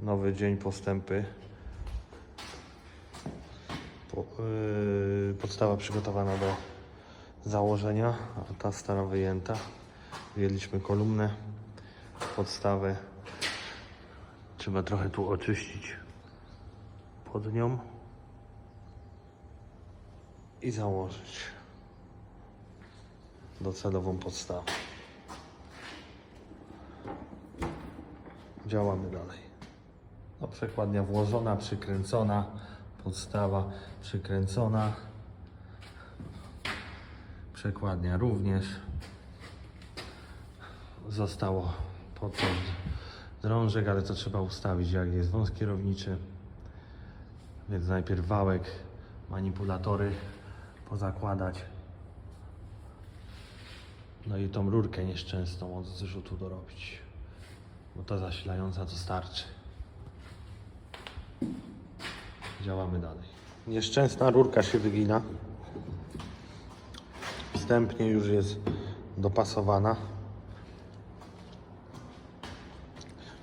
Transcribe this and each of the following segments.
Nowy dzień postępy. Po, yy, podstawa przygotowana do założenia, a ta stara wyjęta. Wyjęliśmy kolumnę, podstawę. Trzeba trochę tu oczyścić pod nią i założyć docelową podstawę. Działamy dalej. No, przekładnia włożona, przykręcona, podstawa przykręcona. Przekładnia również. Zostało podciąć drążek, ale to trzeba ustawić, jak jest wąs kierowniczy. Więc najpierw wałek, manipulatory pozakładać. No i tą rurkę nieszczęsną od zrzutu dorobić. Bo ta zasilająca to starczy. Działamy dalej. Nieszczęsna rurka się wygina. Wstępnie już jest dopasowana.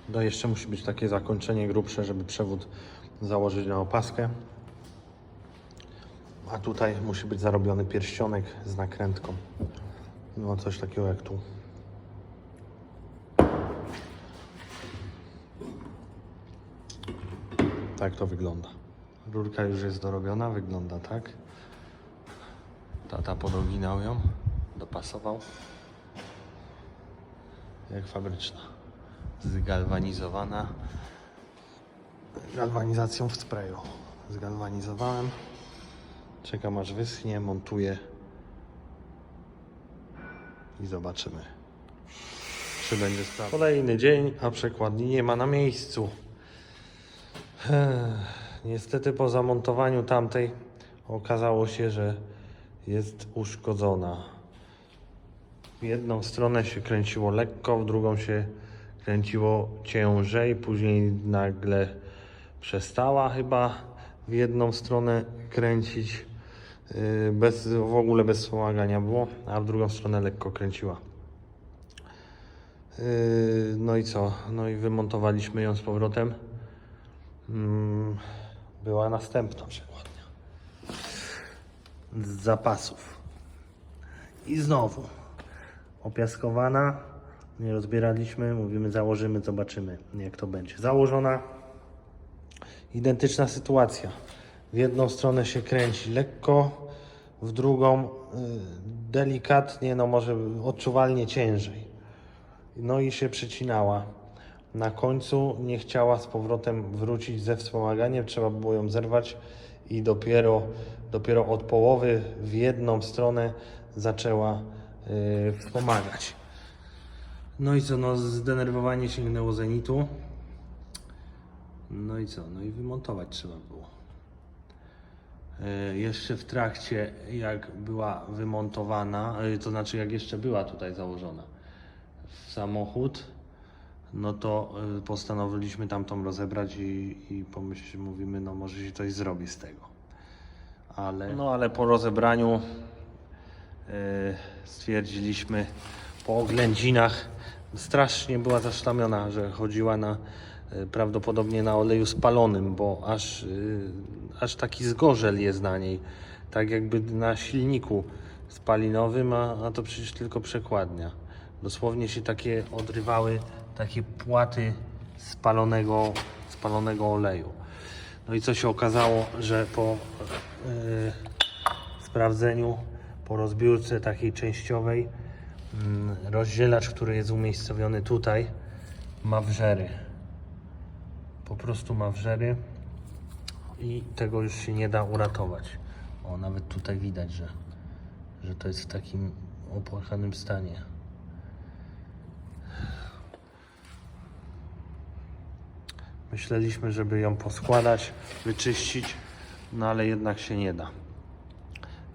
No jeszcze musi być takie zakończenie grubsze, żeby przewód założyć na opaskę. A tutaj musi być zarobiony pierścionek z nakrętką. No coś takiego jak tu. Tak to wygląda. Rurka już jest dorobiona, wygląda tak. Tata podoginał ją, dopasował. Jak fabryczna. Zgalwanizowana. Galwanizacją w sprayu. Zgalwanizowałem. Czekam aż wyschnie, montuję i zobaczymy, czy będzie sprawdzał. Kolejny dzień, a przekładni nie ma na miejscu. Ech, Niestety po zamontowaniu tamtej okazało się, że jest uszkodzona. W jedną stronę się kręciło lekko, w drugą się kręciło ciężej, później nagle przestała chyba w jedną stronę kręcić, yy, bez, w ogóle bez wspomagania było, a w drugą stronę lekko kręciła. Yy, No i co? No i wymontowaliśmy ją z powrotem. Była następna. Z zapasów. I znowu opiaskowana. Nie rozbieraliśmy, mówimy założymy, zobaczymy jak to będzie. Założona. Identyczna sytuacja. W jedną stronę się kręci lekko, w drugą y, delikatnie, no może odczuwalnie ciężej. No i się przecinała. Na końcu nie chciała z powrotem wrócić ze wspomaganiem, trzeba było ją zerwać i dopiero, dopiero od połowy w jedną stronę zaczęła y, wspomagać. No i co, no zdenerwowanie sięgnęło zenitu. No i co, no i wymontować trzeba było. E, Jeszcze w trakcie, jak była wymontowana, e, to znaczy jak jeszcze była tutaj założona w samochód, no to e, postanowiliśmy tamtą rozebrać i, i pomyśl, mówimy, no może się coś zrobi z tego. Ale, no ale po rozebraniu e, stwierdziliśmy po oględzinach strasznie była zasztamiona, że chodziła na e, prawdopodobnie na oleju spalonym, bo aż, e, aż taki zgorzel jest na niej, tak jakby na silniku spalinowym, a, a to przecież tylko przekładnia. Dosłownie się takie odrywały takie płaty spalonego, spalonego oleju. No i co się okazało, że po e, sprawdzeniu, po rozbiórce takiej częściowej, mm, rozdzielacz, który jest umiejscowiony tutaj, ma wrzery. Po prostu ma wrzery i tego już się nie da uratować. O, nawet tutaj widać, że, że to jest w takim opłakanym stanie. Myśleliśmy, żeby ją poskładać, wyczyścić, no ale jednak się nie da.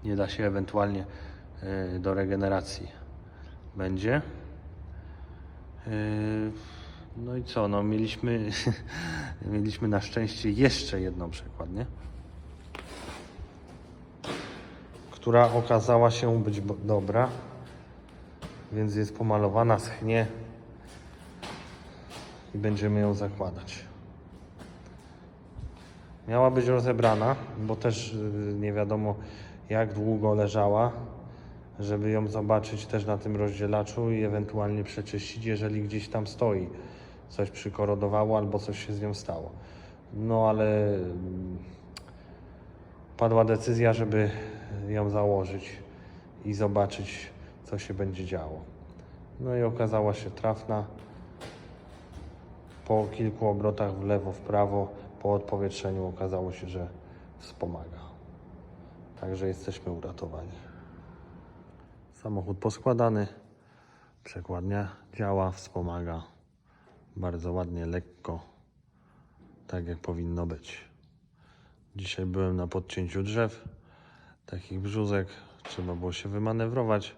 Nie da się ewentualnie y, do regeneracji będzie. Y, No i co, no mieliśmy, mieliśmy na szczęście jeszcze jedną przekładnię, która okazała się być dobra, więc jest pomalowana, schnie i będziemy ją zakładać. Miała być rozebrana, bo też y, nie wiadomo jak długo leżała, żeby ją zobaczyć też na tym rozdzielaczu i ewentualnie przeczyścić, jeżeli gdzieś tam stoi. Coś przykorodowało albo coś się z nią stało. No ale mm, padła decyzja, żeby ją założyć i zobaczyć, co się będzie działo. No i okazała się trafna. Po kilku obrotach w lewo, w prawo, po odpowietrzeniu okazało się, że wspomaga. Także jesteśmy uratowani. Samochód poskładany, przekładnia działa, wspomaga. Bardzo ładnie, lekko, tak jak powinno być. Dzisiaj byłem na podcięciu drzew, takich brzuzek. Trzeba było się wymanewrować,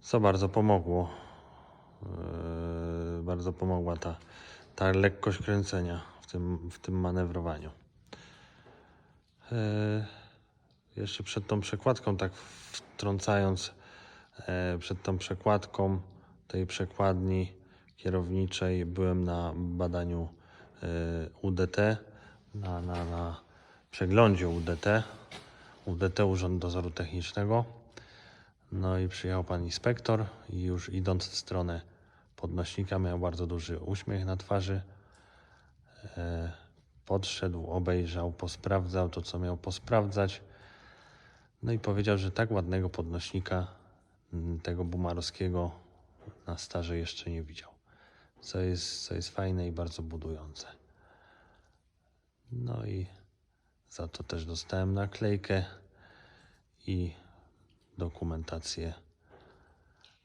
co bardzo pomogło. Yy, bardzo pomogła ta, ta lekkość kręcenia tym, w tym manewrowaniu. Yy, jeszcze przed tą przekładką, tak wtrącając, e, przed tą przekładką tej przekładni kierowniczej byłem na badaniu e, UDT, na, na, na przeglądzie UDT, UDT Urząd Dozoru Technicznego. No i przyjechał pan inspektor i już idąc w stronę podnośnika miał bardzo duży uśmiech na twarzy. E, podszedł, obejrzał, posprawdzał to, co miał posprawdzać. No i powiedział, że tak ładnego podnośnika mm, tego bumarowskiego na starze jeszcze nie widział. Co jest, co jest fajne i bardzo budujące. No i za to też dostałem naklejkę i dokumentację,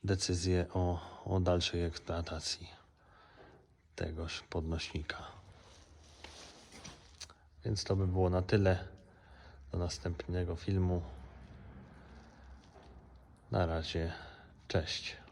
decyzję o, o dalszej eksploatacji tegoż podnośnika. Więc to by było na tyle. Do następnego filmu. Na razie, cześć.